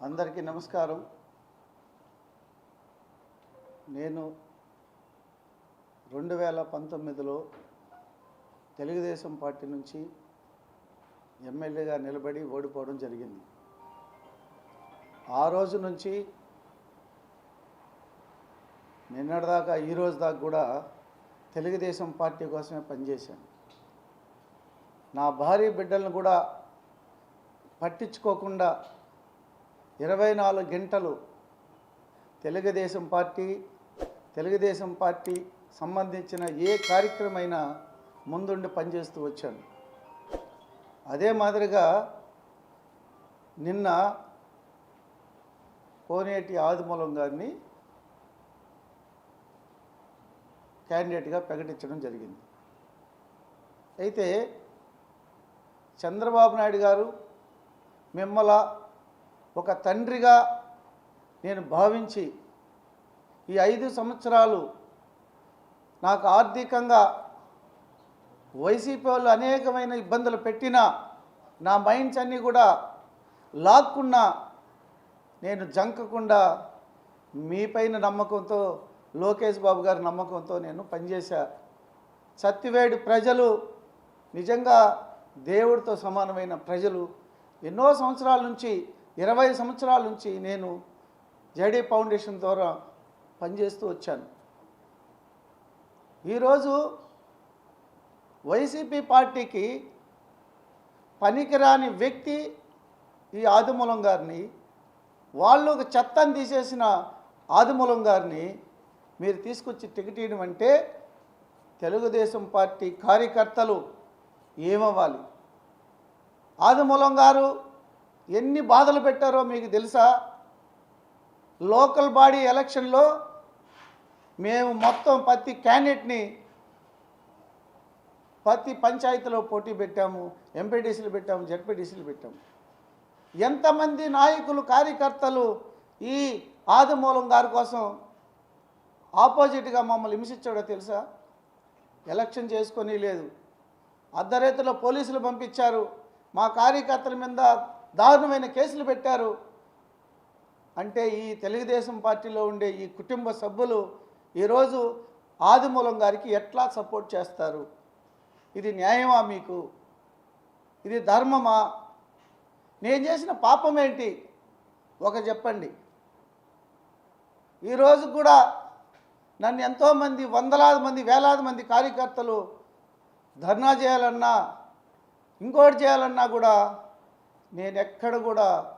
అందరికీ నమస్కారం. నేను రెండు వేల పంతొమ్మిదిలో తెలుగుదేశం పార్టీ నుంచి ఎమ్మెల్యేగా నిలబడి ఓడిపోవడం జరిగింది. ఆ రోజు నుంచి నిన్నటిదాకా ఈ రోజు దాకా కూడా తెలుగుదేశం పార్టీ కోసమే పనిచేశాను. నా భార్య బిడ్డలను కూడా పట్టించుకోకుండా ఇరవై నాలుగు గంటలు తెలుగుదేశం పార్టీ తెలుగుదేశం పార్టీ సంబంధించిన ఏ కార్యక్రమైనా ముందుండి పనిచేస్తూ వచ్చాను. అదే మాదిరిగా నిన్న కోనేటి ఆదిమూలం గారిని క్యాండిడేట్గా ప్రకటించడం జరిగింది. అయితే చంద్రబాబు నాయుడు గారు మిమ్మల ఒక తండ్రిగా నేను భావించి ఈ ఐదు సంవత్సరాలు నాకు ఆర్థికంగా వైసీపీ వాళ్ళు అనేకమైన ఇబ్బందులు పెట్టినా నా మైండ్స్ అన్నీ కూడా లాక్కున్నా నేను జంకకుండా మీపైన నమ్మకంతో లోకేష్ బాబు గారి నమ్మకంతో నేను పనిచేశా. సత్తివేడు ప్రజలు నిజంగా దేవుడితో సమానమైన ప్రజలు. ఎన్నో సంవత్సరాల నుంచి ఇరవై సంవత్సరాల నుంచి నేను జేడీ ఫౌండేషన్ ద్వారా పనిచేస్తూ వచ్చాను. ఈరోజు వైసీపీ పార్టీకి పనికిరాని వ్యక్తి ఈ ఆదిమూలం గారిని వాళ్ళు ఒక చెత్తను తీసేసిన ఆదిమూలం గారిని మీరు తీసుకొచ్చి టికెట్ ఇవ్వడం అంటే తెలుగుదేశం పార్టీ కార్యకర్తలు ఏమవ్వాలి? ఆదిమూలం గారు ఎన్ని బాధలు పెట్టారో మీకు తెలుసా? లోకల్ బాడీ ఎలక్షన్లో మేము మొత్తం ప్రతి క్యాండిడేట్ని ప్రతి పంచాయతీలో పోటీ పెట్టాము ఎంపీటీసీలు పెట్టాము జడ్పీటీసీలు పెట్టాము. ఎంతమంది నాయకులు కార్యకర్తలు ఈ ఆదిమూలం గారి కోసం ఆపోజిట్గా మమ్మల్ని హింసించాడో తెలుసా? ఎలక్షన్ చేసుకొని లేదు. అర్ధరేతులో పోలీసులు పంపించారు. మా కార్యకర్తల మీద దారుణమైన కేసులు పెట్టారు. అంటే ఈ తెలుగుదేశం పార్టీలో ఉండే ఈ కుటుంబ సభ్యులు ఈరోజు ఆదిమూలం గారికి ఎట్లా సపోర్ట్ చేస్తారు? ఇది న్యాయమా మీకు? ఇది ధర్మమా? నేను చేసిన పాపం ఏంటి ఒక చెప్పండి. ఈరోజు కూడా నన్ను ఎంతోమంది వందలాది మంది వేలాది మంది కార్యకర్తలు ధర్నా చేయాలన్నా ఇంకోటి చేయాలన్నా కూడా నేను ఎక్కడ కూడా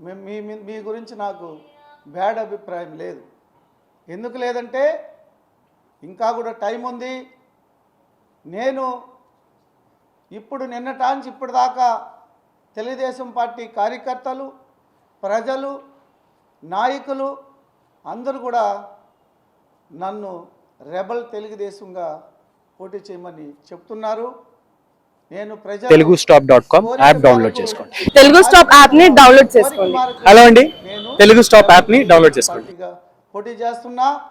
మీ మీ మీ- మీ గురించి నాకు బ్యాడ్ అభిప్రాయం లేదు. ఎందుకు లేదంటే ఇంకా కూడా టైం ఉంది. నేను ఇప్పుడు నిన్నటాంచి ఇప్పుడు దాకా తెలుగుదేశం పార్టీ కార్యకర్తలు ప్రజలు నాయకులు అందరూ కూడా నన్ను రెబల్ తెలుగుదేశంగా పోటీ చేయమని చెప్తున్నారు. నేను Telugu stop dot com app download చేసుకోండి. తెలుగు స్టాప్ యాప్ని డౌన్లోడ్ చేసుకోండి. హలో అండి. నేను తెలుగు స్టాప్ యాప్ని డౌన్లోడ్ చేసుకోండి. పోటీ చేస్తున్నా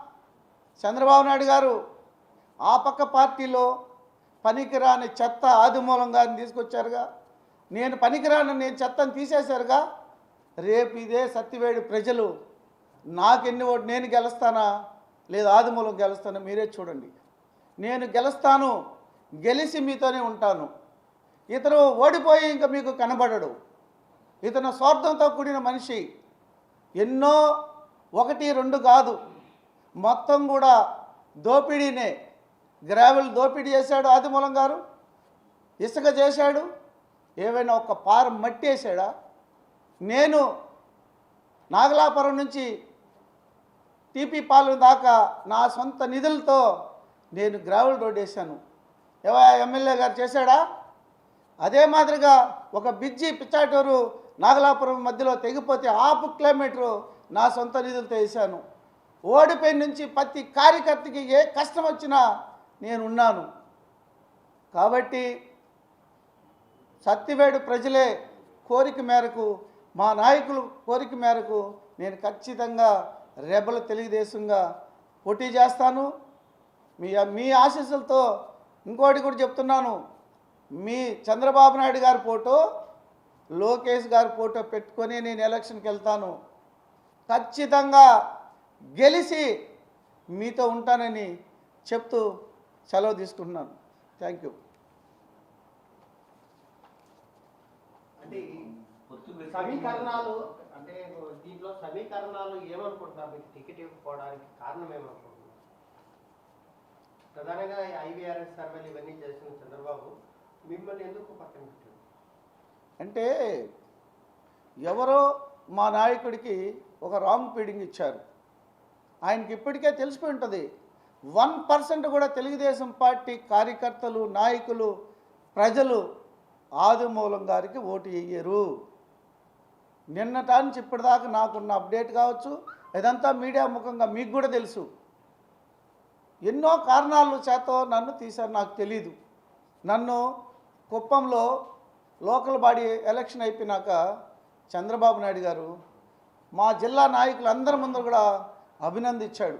చంద్రబాబు నాయుడు గారు ఆ పక్క పార్టీలో పనికిరాని చెత్త ఆదిమూలం గారిని తీసుకొచ్చారుగా. నేను పనికిరాని నేను చెత్తను తీసేశారుగా. రేపు ఇదే సత్తివేడి ప్రజలు నాకెన్ని ఓటు నేను గెలుస్తానా? లేదా ఆదిమూలం గెలుస్తానా? మీరే చూడండి. నేను గెలుస్తాను గెలిచి మీతోనే ఉంటాను. ఇతను ఓడిపోయి ఇంకా మీకు కనబడడు. ఇతను స్వార్థంతో కూడిన మనిషి. ఎన్నో ఒకటి రెండు కాదు. మొత్తం కూడా దోపిడీనే. గ్రావెల్ దోపిడీ చేశాడు ఆదిమూలం గారు? ఇసుక చేశాడు? ఏవైనా ఒక పారం మట్టి వేసాడా నేను నాగలాపురం నుంచి టీపీ పాలన దాకా నా సొంత నిధులతో నేను గ్రావెల్ రోడ్ వేశాను. ఏవా ఎమ్మెల్యే గారు చేశాడా? అదే మాదిరిగా ఒక బిజ్జి పిచ్చాటూరు నాగలాపురం మధ్యలో తెగిపోతే హాఫ్ కిలోమీటరు నా సొంత నిధులతో వేశాను ఓడిపోయి నుంచి ప్రతి కార్యకర్తకి ఏ కష్టం వచ్చినా నేను ఉన్నాను కాబట్టి సత్తివేడు ప్రజలే కోరిక మేరకు మా నాయకులు కోరిక మేరకు నేను ఖచ్చితంగా రెబల తెలుగుదేశంగా పోటీ చేస్తాను. మీ మీ ఆశీస్సులతో ఇంకోటి కూడా చెప్తున్నాను. మీ చంద్రబాబు నాయుడు గారి ఫోటో లోకేష్ గారి ఫోటో పెట్టుకొని నేను ఎలక్షన్కి వెళ్తాను. ఖచ్చితంగా గెలిచి మీతో ఉంటానని చెప్తూ సెలవు తీసుకుంటున్నాను. Thank you. అంటే సమీకరణాలు అంటే దీంట్లో సమీకరణాలు ఏమనుకుంటున్నారు? మీకు టికెట్ ఇవ్వకపోవడానికి కారణం ఏమనుకుంటున్నారు? ప్రధానంగా ఐవీఆర్ఎస్ సర్వేలు ఇవన్నీ చేసిన చంద్రబాబు మిమ్మల్ని ఎందుకు పక్కన పెట్టారు? అంటే ఎవరో మా నాయకుడికి ఒక రాంగ్ ఫీడింగ్ ఇచ్చారు. ఆయనకి ఇప్పటికే తెలిసిపోయి ఉంటుంది. వన్ పర్సెంట్ కూడా తెలుగుదేశం పార్టీ కార్యకర్తలు నాయకులు ప్రజలు ఆదిమూలం గారికి ఓటు వేయరు నిన్నటానికి ఇప్పటిదాకా నాకున్న అప్డేట్ కావచ్చు ఇదంతా మీడియా ముఖంగా మీకు కూడా తెలుసు. ఎన్నో కారణాల చేత నన్ను తీశారు నాకు తెలీదు. నన్ను కుప్పంలో లోకల్ బాడీ ఎలక్షన్ అయిపోయినాక చంద్రబాబు నాయుడు గారు మా జిల్లా నాయకులు అందరి ముందు కూడా అభినందించాడు.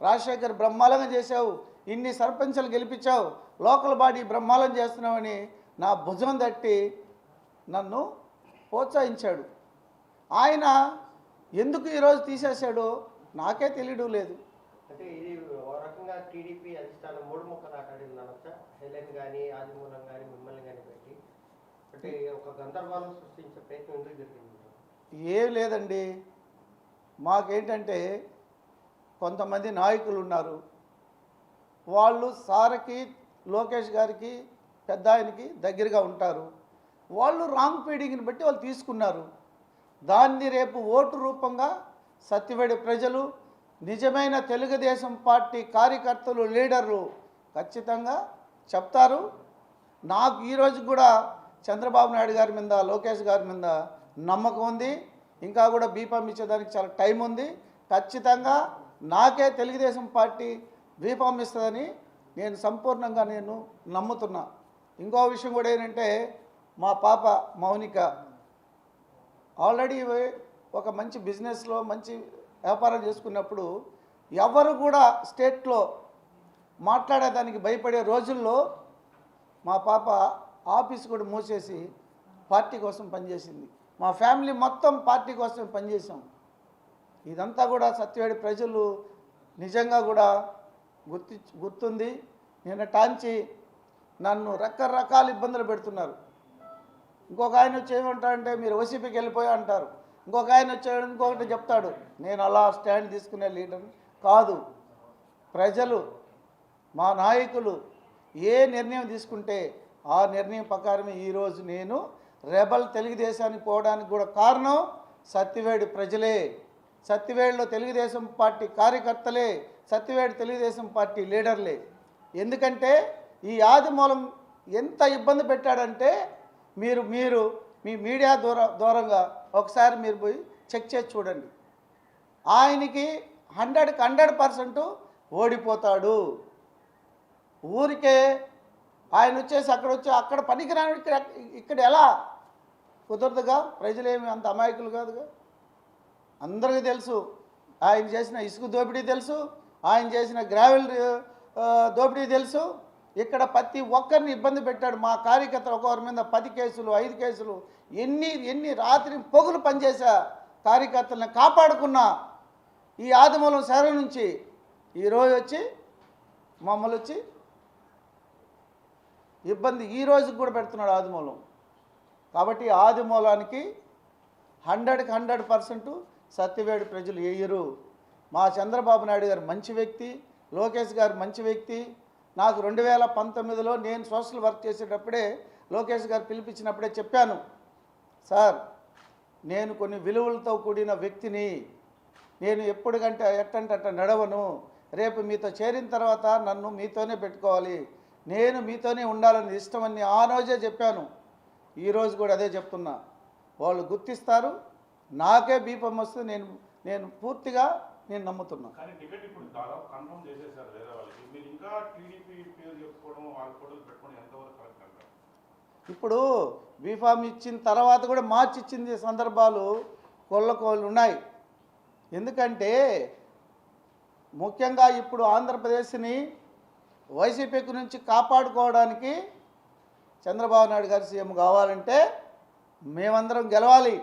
రాజశేఖర్ బ్రహ్మాలంగా చేశావు. ఇన్ని సర్పంచులు గెలిపించావు. లోకల్ బాడీ బ్రహ్మాలం చేస్తున్నావని నా భుజం తట్టి నన్ను ప్రోత్సహించాడు. ఆయన ఎందుకు ఈరోజు తీసేశాడో నాకే తెలియడం లేదు. అంటే ఇది ఒక రకంగా టీడీపీ అధిష్టానం మూడు అనొచ్చా హెలెన్ కానీ ఆదిమూలం కానీ మిమ్మల్ని కానీ పెట్టి. అంటే ఒక గందరగోళం సృష్టించే ప్రయత్నం ఎందుకు జరిగింది? ఏం లేదండి. మాకేంటంటే కొంతమంది నాయకులు ఉన్నారు వాళ్ళు సార్కి లోకేష్ గారికి పెద్ద ఆయనకి దగ్గరగా ఉంటారు. వాళ్ళు రాంగ్ ఫీడింగ్ని బట్టి వాళ్ళు తీసుకున్నారు. దాన్ని రేపు ఓటు రూపంగా సత్యవేడి ప్రజలు నిజమైన తెలుగుదేశం పార్టీ కార్యకర్తలు లీడర్లు ఖచ్చితంగా చెప్తారు. నాకు ఈరోజు కూడా చంద్రబాబు నాయుడు గారి మీద లోకేష్ గారి మీద నమ్మకం ఉంది. ఇంకా కూడా బీఫామ్ ఇచ్చేదానికి చాలా టైం ఉంది. ఖచ్చితంగా నాకే తెలుగుదేశం పార్టీ బీఫామ్ ఇస్తుందని నేను సంపూర్ణంగా నేను నమ్ముతున్నా. ఇంకో విషయం కూడా ఏంటంటే మా పాప మౌనిక ఆల్రెడీ ఒక మంచి బిజినెస్లో మంచి వ్యాపారం చేసుకున్నప్పుడు ఎవరు కూడా స్టేట్లో మాట్లాడేదానికి భయపడే రోజుల్లో మా పాప ఆఫీస్ కూడా మూసేసి పార్టీ కోసం పనిచేసింది. మా ఫ్యామిలీ మొత్తం పార్టీ కోసం పనిచేసాం ఇదంతా కూడా సత్యవేడి ప్రజలు నిజంగా కూడా గుర్తి గుర్తుంది. నిన్న టాంచి నన్ను రకరకాల ఇబ్బందులు పెడుతున్నారు. ఇంకొక ఆయన వచ్చి ఏమంటాడంటే మీరు ఓసీపీకి వెళ్ళిపోయా అంటారు. ఇంకొక ఆయన వచ్చాడు ఇంకొకటి చెప్తాడు. నేను అలా స్టాండ్ తీసుకునే లీడర్ కాదు. ప్రజలు మా నాయకులు ఏ నిర్ణయం తీసుకుంటే ఆ నిర్ణయం ప్రకారమే ఈరోజు నేను రెబల్ తెలుగుదేశానికి పోవడానికి కూడా కారణం సత్యవేడి ప్రజలే. సత్యవేడిలో తెలుగుదేశం పార్టీ కార్యకర్తలే సత్యవేడి తెలుగుదేశం పార్టీ లీడర్లే. ఎందుకంటే ఈ ఆదిమూలం ఎంత ఇబ్బంది పెట్టాడంటే మీరు మీరు మీ మీడియా దూర దూరంగా ఒకసారి మీరు పోయి చెక్ చేసి చూడండి. ఆయనకి హండ్రెడ్కి హండ్రెడ్ పర్సెంట్ ఓడిపోతాడు. ఊరికే ఆయన వచ్చేసి అక్కడ వచ్చి అక్కడ పనికిరాని ఇక్కడ ఇక్కడ ఎలా? కుదరదుగా? ప్రజలేమి అంత అమాయకులు కాదుగా? అందరికీ తెలుసు. ఆయన చేసిన ఇసుక దోపిడీ తెలుసు. ఆయన చేసిన గ్రావెల్ దోపిడీ తెలుసు. ఇక్కడ ప్రతి ఒక్కరిని ఇబ్బంది పెట్టాడు. మా కార్యకర్తలు ఒకరి మీద పది కేసులు ఐదు కేసులు ఎన్ని ఎన్ని రాత్రి పొగులు పనిచేసా కార్యకర్తలను కాపాడుకున్న ఈ ఆదిమూలం శరం నుంచి ఈరోజు వచ్చి మమ్మల్ని వచ్చి ఇబ్బంది ఈ రోజుకి కూడా పెడుతున్నాడు ఆదిమూలం. కాబట్టి ఆదిమూలానికి హండ్రెడ్కి హండ్రెడ్ పర్సెంట్ సత్యవేడు ప్రజలు వేయరు మా చంద్రబాబు నాయుడు గారు మంచి వ్యక్తి లోకేష్ గారు మంచి వ్యక్తి. నాకు రెండు వేల పంతొమ్మిదిలో నేను సోషల్ వర్క్ చేసేటప్పుడే లోకేష్ గారు పిలిపించినప్పుడే చెప్పాను సార్ నేను కొన్ని విలువలతో కూడిన వ్యక్తిని. నేను ఎప్పుడుకంటే ఎట్టంటే అట్ట నడవను. రేపు మీతో చేరిన తర్వాత నన్ను మీతోనే పెట్టుకోవాలి. నేను మీతోనే ఉండాలని ఇష్టమని ఆ రోజే చెప్పాను. ఈరోజు కూడా అదే చెప్తున్నా. వాళ్ళు గుర్తిస్తారు. నాకే బీపం వస్తే నేను నేను పూర్తిగా నేను నమ్ముతున్నా. కానీ టికెట్ ఇప్పుడు బీఫామ్ ఇచ్చిన తర్వాత కూడా మార్చి ఇచ్చింది సందర్భాలు కొల్లకోళ్ళు ఉన్నాయి. ఎందుకంటే ముఖ్యంగా ఇప్పుడు ఆంధ్రప్రదేశ్ని వైసీపీకి నుంచి కాపాడుకోవడానికి చంద్రబాబు నాయుడు గారు సీఎం కావాలంటే మేమందరం గెలవాలి.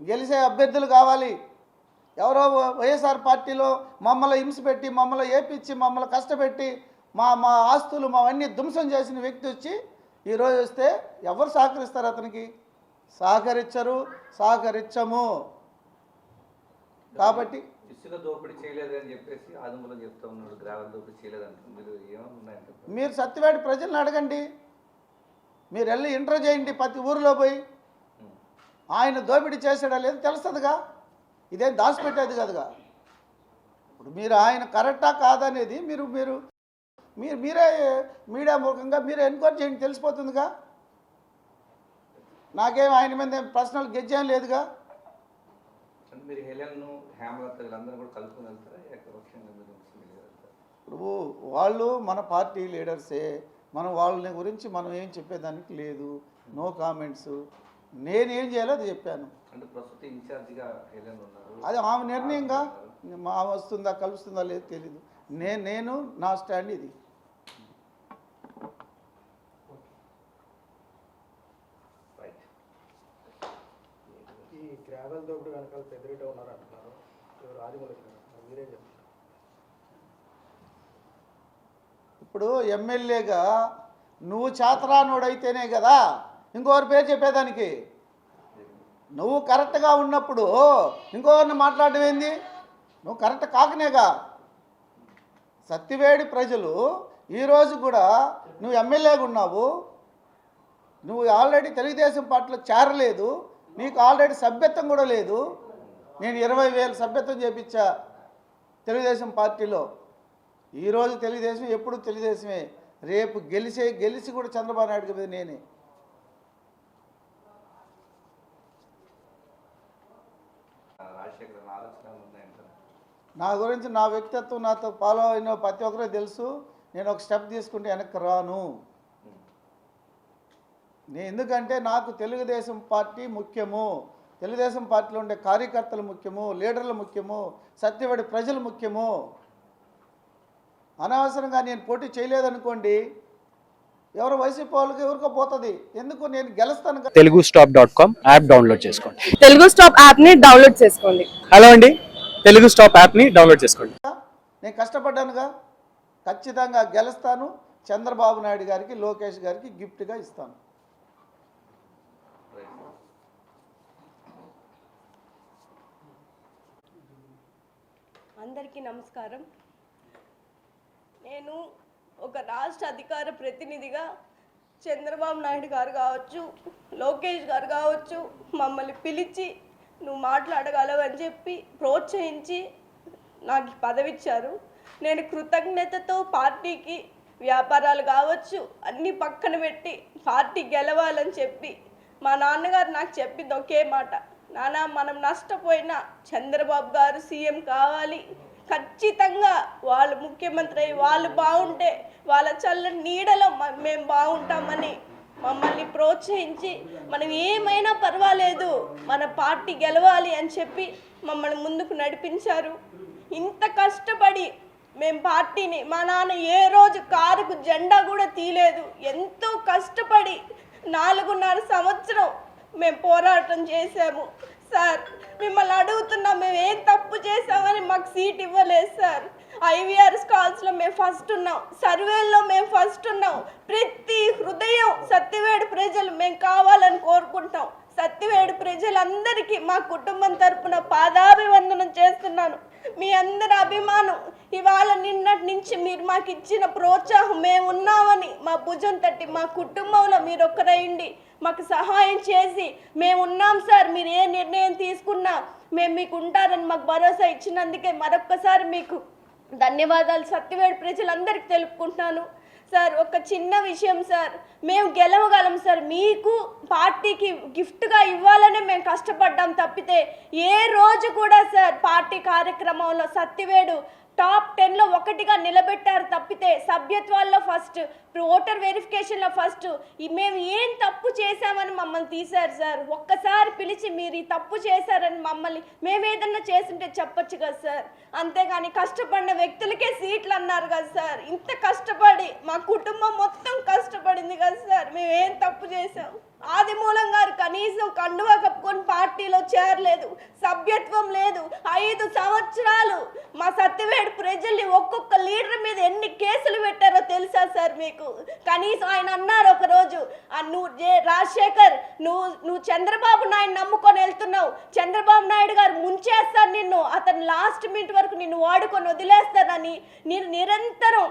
గెలిచే అభ్యర్థులు కావాలి. ఎవరో వైఎస్ఆర్ పార్టీలో మమ్మల్ని హింస పెట్టి మమ్మల్ని ఏపిచ్చి మమ్మల్ని కష్టపెట్టి మా మా ఆస్తులు మావన్నీ ధ్వంసం చేసిన వ్యక్తి వచ్చి ఈరోజు వస్తే ఎవరు సహకరిస్తారు అతనికి? సహకరించరు సహకరించము. కాబట్టి ఇసుక దోపిడీ చేయలేదు అని చెప్పేసి ఆదిమూలం చెప్తా ఉన్నాడు గ్రావెల్ దోపిడీ చేయలేదు మీరు ఏమన్నాయంటే మీరు సత్యవేడి ప్రజలను అడగండి. మీరు వెళ్ళి ఇంటర్ చేయండి ప్రతి ఊరిలో పోయి. ఆయన దోపిడీ చేసాడా లేదు తెలుస్తుందిగా? ఇదేం దాచిపెట్టేది కదుగా? ఇప్పుడు మీరు ఆయన కరెక్టా కాదనేది మీరు మీరు మీరు మీరే మీడియా మూలకంగా మీరే ఎన్క్వైరీ చేయండి తెలిసిపోతుందిగా? నాకేం ఆయన మీద పర్సనల్ గెజ్జేం లేదుగా? అంటే మీరు హెలెన్ను హేమలత వీళ్ళందరూ కూడా కలుపుకొని వెళ్తారా? ఏకపక్షంగా మీరు ఇప్పుడు వాళ్ళు మన పార్టీ లీడర్సే మనం వాళ్ళని గురించి మనం ఏం చెప్పేదానికి లేదు. No comments. నేనేం చేయాలో అది చెప్పాను. అంటే ప్రస్తుతం ఇన్ఛార్జిగా హెలెన్ ఉన్నారు. అది ఆమె నిర్ణయంగా మా వస్తుందా కలుస్తుందా లేదో తెలీదు. నేను నేను నా స్టాండ్ ఇది రైట్ ఈ గ్రావెల్ వెనకాల పెద్దరిట ఉన్నారు అంటున్నారు. ఎవరు? ఆదిమూలకి మీరేం చెప్తారు? ఇప్పుడు ఎమ్మెల్యేగా నువ్వు చేతరానుడైతేనే కదా ఇంకొకరి పేరు చెప్పేదానికి. నువ్వు కరెక్ట్గా ఉన్నప్పుడు ఇంకొకరిని మాట్లాడడం ఏంది? నువ్వు కరెక్ట్ కాకనేగా. సత్తివేడి ప్రజలు ఈరోజు కూడా నువ్వు ఎమ్మెల్యేగా ఉన్నావు. నువ్వు ఆల్రెడీ తెలుగుదేశం పార్టీలో చేరలేదు. నీకు ఆల్రెడీ సభ్యత్వం కూడా లేదు. నేను ఇరవై వేలు సభ్యత్వం చేపించా తెలుగుదేశం పార్టీలో. ఈరోజు తెలుగుదేశం ఎప్పుడు తెలుగుదేశమే. రేపు గెలిచే గెలిచి కూడా చంద్రబాబు నాయుడు మీద నేనే. నా గురించి నా వ్యక్తిత్వం నాతో ఫాలో అయిన ప్రతి ఒక్కరూ తెలుసు. నేను ఒక స్టెప్ తీసుకుంటే వెనక్కి రాను. ఎందుకంటే నాకు తెలుగుదేశం పార్టీ ముఖ్యము. తెలుగుదేశం పార్టీలో ఉండే కార్యకర్తలు ముఖ్యము లీడర్లు ముఖ్యము సత్యవాడి ప్రజలు ముఖ్యము. అనవసరంగా నేను పోటీ చేయలేదనుకోండి ఎవరు వైసీపీ వాళ్ళకి ఎవరికో పోతుంది. ఎందుకు నేను గెలుస్తాను. Telugu stop dot com app download చేసుకోండి. తెలుగు స్టాప్ యాప్ని డౌన్లోడ్ చేసుకోండి. హలో అండి తెలుగు స్టాప్ యాప్ని డౌన్లోడ్ చేసుకోండి. నేను కష్టపడ్డానుగా? ఖచ్చితంగా గెలుస్తాను. చంద్రబాబు నాయుడు గారికి లోకేష్ గారికి గిఫ్ట్గా ఇస్తాను. అందరికీ నమస్కారం. నేను ఒక రాష్ట్ర అధికార ప్రతినిధిగా చంద్రబాబు నాయుడు గారు కావచ్చు లోకేష్ గారు కావచ్చు మమ్మల్ని పిలిచి నువ్వు మాట్లాడగలవని చెప్పి ప్రోత్సహించి నాకు పదవిచ్చారు. పదవి ఇచ్చారు నేను కృతజ్ఞతతో పార్టీకి వ్యాపారాలు కావచ్చు అన్నీ పక్కన పెట్టి పార్టీ గెలవాలని చెప్పి మా నాన్నగారు నాకు చెప్పింది ఒకే మాట. నానా మనం నష్టపోయినా చంద్రబాబు గారు సీఎం కావాలి. ఖచ్చితంగా వాళ్ళు ముఖ్యమంత్రి అయ్యి వాళ్ళు బాగుంటే వాళ్ళ చల్లని నీడలో మ- మేము బాగుంటామని మమ్మల్ని ప్రోత్సహించి మనం ఏమైనా పర్వాలేదు మన పార్టీ గెలవాలి అని చెప్పి మమ్మల్ని ముందుకు నడిపించారు. ఇంత కష్టపడి మేము పార్టీని మా నాన్న ఏ రోజు కారుకు జెండా కూడా తీయలేదు. ఎంతో కష్టపడి నాలుగున్నర సంవత్సరం మేము పోరాటం చేశాము. సార్ మిమ్మల్ని అడుగుతున్నాం మేము ఏం తప్పు చేసామని మాకు సీట్ ఇవ్వలేదు సార్. ఐవీఆర్ స్కాల్స్లో మేము ఫస్ట్ ఉన్నాం. సర్వేల్లో మేము ఫస్ట్ ఉన్నాం. ప్రతి హృదయం సత్యవేడు ప్రజలు మేము కావాలని కోరుకుంటాం. సత్యవేడు ప్రజలందరికీ మా కుటుంబం తరపున పాదాభివందనం చేస్తున్నాను. మీ అందరి అభిమానం ఇవాళ నిన్నటి నుంచి మీరు మాకు ఇచ్చిన ప్రోత్సాహం మేము ఉన్నామని మా భుజం తట్టి మా కుటుంబంలో మీరు ఒక్కరైండి మాకు సహాయం చేసి మేము ఉన్నాం సార్ మీరు ఏ నిర్ణయం తీసుకున్నా మేము మీకు ఉంటారని మాకు భరోసా ఇచ్చినందుకే మరొక్కసారి మీకు ధన్యవాదాలు. సత్యవేడు ప్రజలందరికీ తెలుపుకుంటున్నాను. సార్ ఒక చిన్న విషయం సార్. మేము గెలవగలం సార్. మీకు పార్టీకి గిఫ్ట్గా ఇవ్వాలనే మేము కష్టపడ్డాం తప్పితే ఏ రోజు కూడా సార్ పార్టీ కార్యక్రమంలో సత్తివేడు టాప్ టెన్లో ఒకటిగా నిలబెట్టారు తప్పితే సభ్యత్వాల్లో ఫస్ట్ ఓటర్ వెరిఫికేషన్లో ఫస్ట్. మేము ఏం తప్పు చేశామని మమ్మల్ని తీశారు సార్. ఒక్కసారి పిలిచి మీరు ఈ తప్పు చేశారని మమ్మల్ని మేమేదన్నా చేస్తుంటే చెప్పొచ్చు కదా సార్. అంతేగాని కష్టపడిన వ్యక్తులకే సీట్లు అన్నారు కదా సార్. ఇంత కష్టపడి మా కుటుంబం మొత్తం కష్టపడింది కదా సార్. మేము ఏం తప్పు ఆదిమూలం గారు కనీసం కండువా కప్పుకొని పార్టీలో చేరలేదు సభ్యత్వం లేదు. ఐదు సంవత్సరాలు మా సత్యవేడు ప్రజల్ని ఒక్కొక్క లీడర్ మీద ఎన్ని కేసులు పెట్టారో తెలుసా సార్ మీకు? కనీసం ఆయన అన్నారు ఒకరోజు "ఆ, నువ్వు జే- రాజశేఖర్ నువ్వు నువ్వు చంద్రబాబు నాయుడు నమ్ముకొని వెళ్తున్నావు. చంద్రబాబు నాయుడు గారు ముంచేస్తారు నిన్ను. అతను లాస్ట్ మినిట్ వరకు నిన్ను వాడుకొని వదిలేస్తారని నేను నిరంతరం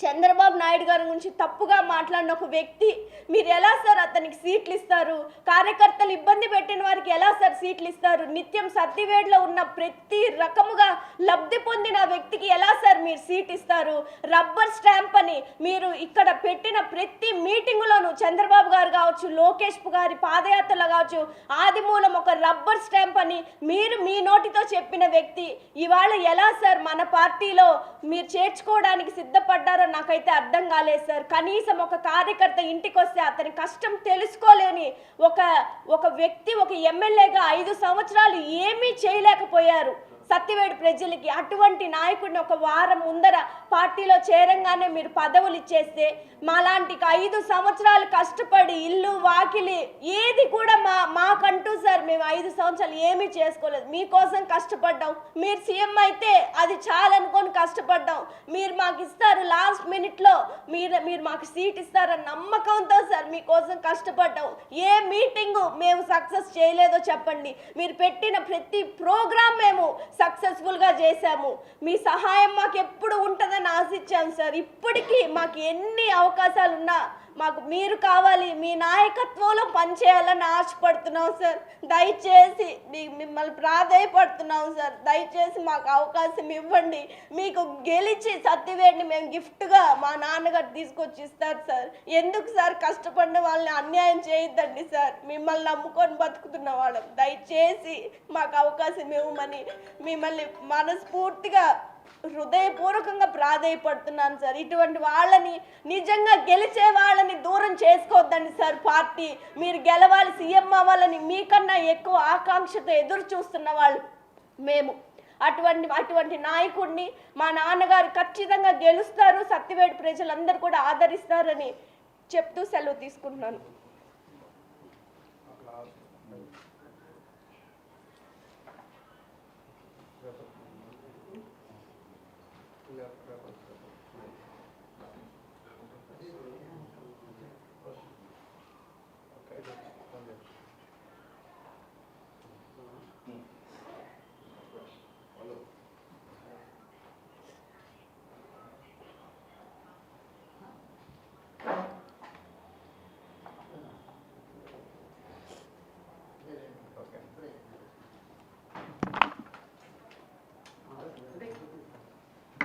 చంద్రబాబు నాయుడు గారి గురించి తప్పుగా మాట్లాడిన ఒక వ్యక్తి మీరు ఎలా సార్ అతనికి సీట్లు ఇస్తారు? కార్యకర్తలు ఇబ్బంది పెట్టిన వారికి ఎలా సార్ సీట్లు ఇస్తారు? నిత్యం సర్దివేడ్లో ఉన్న ప్రతి రకముగా లబ్ధి పొందిన వ్యక్తికి ఎలా సార్ మీరు సీట్ ఇస్తారు? రబ్బర్ స్టాంప్ అని మీరు ఇక్కడ పెట్టిన ప్రతి మీటింగులోనూ చంద్రబాబు గారు కావచ్చు లోకేష్ గారి పాదయాత్రలో కావచ్చు ఆదిమూలం ఒక రబ్బర్ స్టాంప్ అని మీరు మీ నోటితో చెప్పిన వ్యక్తి ఇవాళ ఎలా సార్ మన పార్టీలో మీరు చేర్చుకోవడానికి సిద్ధపడ్డారో? నాకైతే అర్థం కాలేదు సార్. కనీసం ఒక కార్యకర్త ఇంటికి వస్తే అతని కష్టం తెలుసుకోలేని ఒక ఒక వ్యక్తి ఒక ఎమ్మెల్యేగా ఐదు సంవత్సరాలు ఏమీ చేయలేకపోయారు. సత్తివేడు ప్రజలకి అటువంటి నాయకుడిని ఒక వారం ముందర పార్టీలో చేరంగానే మీరు పదవులు ఇచ్చేస్తే మాలాంటి ఐదు సంవత్సరాలు కష్టపడి ఇల్లు వాకిలి ఏది కూడా మా మాకంటూ సార్ మేము ఐదు సంవత్సరాలు ఏమీ చేసుకోలేదు. మీకోసం కష్టపడ్డాం. మీరు సీఎం అయితే అది చాలనుకొని కష్టపడ్డాం. మీరు మాకు ఇస్తారు లాస్ట్ మినిట్లో. మీరు మీరు మాకు సీట్ ఇస్తారన్న నమ్మకంతో సార్ మీకోసం కష్టపడ్డాం. ఏ మీటింగు మేము సక్సెస్ చేయలేదో చెప్పండి. మీరు పెట్టిన ప్రతి ప్రోగ్రామ్ మేము సక్సెస్ఫుల్గా చేశాము. మీ సహాయం మాకు ఎప్పుడు ఉంటుందని ఆశించాం సార్. ఇప్పటికీ మాకు ఎన్ని అవకాశాలు ఉన్నా మాకు మీరు కావాలి మీ నాయకత్వంలో పనిచేయాలని ఆశపడుతున్నాం సార్. దయచేసి మీ మిమ్మల్ని ప్రాధాయపడుతున్నాం సార్. దయచేసి మాకు అవకాశం ఇవ్వండి. మీకు గెలిచి సత్యవేడిని మేము గిఫ్ట్గా మా నాన్నగారు తీసుకొచ్చి ఇస్తారు సార్. ఎందుకు సార్ కష్టపడిన వాళ్ళని అన్యాయం చేయొద్దండి సార్? మిమ్మల్ని నమ్ముకొని బతుకుతున్న వాళ్ళం. దయచేసి మాకు అవకాశం ఇవ్వమని మిమ్మల్ని మనస్ఫూర్తిగా హృదయపూర్వకంగా ప్రాధేయపడుతున్నాను సార్. ఇటువంటి వాళ్ళని నిజంగా గెలిచే వాళ్ళని దూరం చేసుకోవద్దండి సార్ పార్టీ. మీరు గెలవాలి సీఎం అవ్వాలని మీకన్నా ఎక్కువ ఆకాంక్షతో ఎదురు చూస్తున్న వాళ్ళు మేము. అటువంటి అటువంటి నాయకుడిని మా నాన్నగారు ఖచ్చితంగా గెలుస్తారు. సత్తివేడు ప్రజలందరూ కూడా ఆదరిస్తారని చెప్తూ సెలవు తీసుకుంటున్నాను.